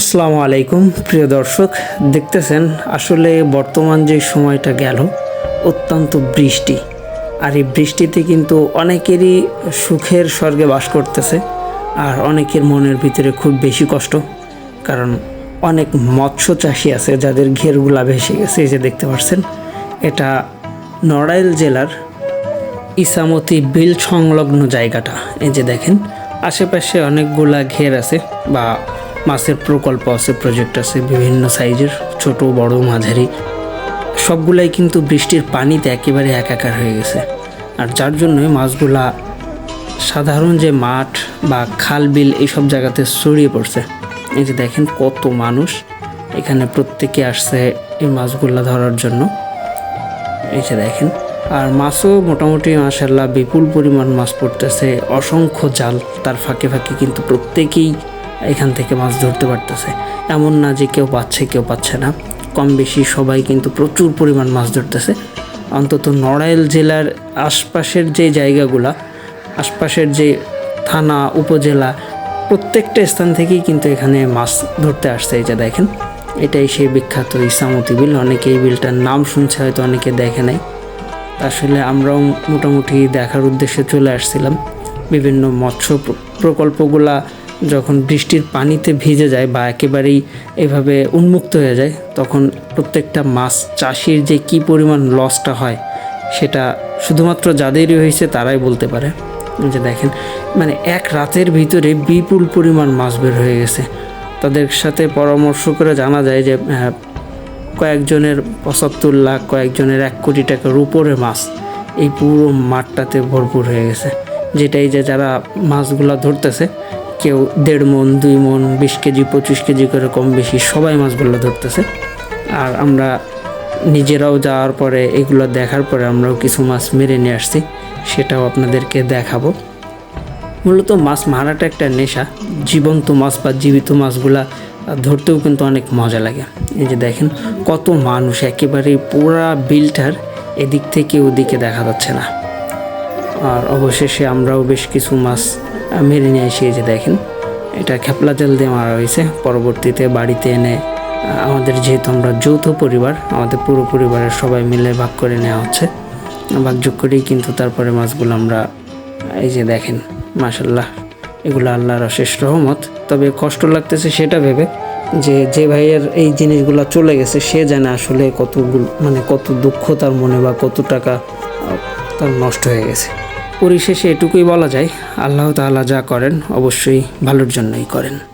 আসসালামু আলাইকুম, প্রিয় দর্শক। দেখতেছেন, আসলে বর্তমান যে সময়টা গেল, অত্যন্ত বৃষ্টি। আর এই বৃষ্টিতে কিন্তু অনেকেরই সুখের স্বর্গে বাস করতেছে, আর অনেকের মনের ভিতরে খুব বেশি কষ্ট। কারণ অনেক মৎস্য চাষি আছে, যাদের ঘেরগুলা ভেসে গেছে, এই যে দেখতে পাচ্ছেন। এটা নড়াইল জেলার ইসামতি বিল সংলগ্ন জায়গাটা। এই যে দেখেন, আশেপাশে অনেকগুলা ঘের আছে, বা মাছের প্রকল্প আছে প্রজেক্ট আছে, বিভিন্ন সাইজের ছোট, বড়, মাঝারি। সবগুলাই কিন্তু বৃষ্টির পানিতে একেবারে একাকার হয়ে গেছে। আর যার জন্যই মাছগুলা সাধারণ যে মাঠ বা খাল, বিল এইসব জায়গাতে ছড়িয়ে পড়ছে। এই যে দেখেন কত মানুষ এখানে প্রত্যেকে আসছে এই মাছগুলা ধরার জন্য। এই যে দেখেন, আর মাছও মোটামুটি মাসাল্লাহ বিপুল পরিমাণ মাছ পড়তেছে। অসংখ্য জাল তার ফাঁকে ফাঁকে কিন্তু প্রত্যেকেই এখান থেকে মাছ ধরতে পারতেছে। এমন না যে কেউ পাচ্ছে কেউ পাচ্ছে না। কম বেশি সবাই কিন্তু প্রচুর পরিমাণ মাছ ধরতেছে। অন্তত নড়াইল জেলার আশপাশের যে জায়গাগুলা, আশপাশের যে থানা, উপজেলা, প্রত্যেকটা স্থান থেকেই কিন্তু এখানে মাছ ধরতে আসছে যে দেখেন। এটাই সেই বিখ্যাত ইসামতি বিল অনেকে এই বিলটার নাম শুনছে, হয়তো অনেকে দেখে নাই। আসলে আমরাও মোটামুটি দেখার উদ্দেশ্যে চলে আসছিলাম। বিভিন্ন মৎস্য প্রকল্পগুলা যখন বৃষ্টির পানিতে ভিজে যায় বা একেবারেই এভাবে উন্মুক্ত হয়ে যায়, তখন প্রত্যেকটা মাছ চাষির যে কি পরিমাণ লসটা হয়, সেটা শুধুমাত্র যাদেরই হয়েছে তারাই বলতে পারে। যে দেখেন মানে এক রাতের ভিতরে বিপুল পরিমাণ মাছ বের হয়ে গেছে। তাদের সাথে পরামর্শ করে জানা যায় যে কয়েকজনের পঁচাত্তর লাখ, কয়েকজনের এক কোটি টাকার উপরে মাছ এই পুরো মাঠটাতে ভরপুর হয়ে গেছে। যেটাই যে যারা মাছগুলো ধরতেছে কেউ দেড় মন, দুই মন, বিশ কেজি, পঁচিশ কেজি করে কম বেশি সবাই মাছগুলো ধরতেছে। আর আমরা নিজেরাও যাওয়ার পরে এগুলো দেখার পরে আমরাও কিছু মাছ মেরে নিয়ে আসছি, সেটাও আপনাদেরকে দেখাবো। মূলত মাছ মারাটা একটা নেশা, জীবন্ত মাছ বা জীবিত মাছগুলা ধরতেও কিন্তু অনেক মজা লাগে। এই যে দেখেন, কত মানুষ একেবারে পুরা বিলটার এদিক থেকে ওদিকে দেখা যাচ্ছে না। আর অবশেষে আমরাও বেশ কিছু মাছ মেরে নিয়ে এসে যে দেখেন। এটা খেপলা জাল দিয়ে মারা হয়েছে। পরবর্তীতে বাড়িতে এনে আমাদের যেহেতু আমরা যৌথ পরিবার, আমাদের পুরো পরিবারের সবাই মিলে ভাগ করে নেওয়া হচ্ছে। ভাগ ভাগযোগ করেই কিন্তু তারপরে মাছগুলো আমরা, এই যে দেখেন মাসাল্লাহ এগুলো আল্লাহর অশেষ রহমত। তবে কষ্ট লাগতেছে সেটা ভেবে যে যে ভাইয়ের এই জিনিসগুলো চলে গেছে, সে জানে আসলে কতগুলো মানে কত দুঃখ তার মনে বা কত টাকা তার নষ্ট হয়ে গেছে। পরিশেষে এটুকুই বলা যায় আল্লাহ তাআলা যা করেন অবশ্যই ভালোর জন্যই করেন।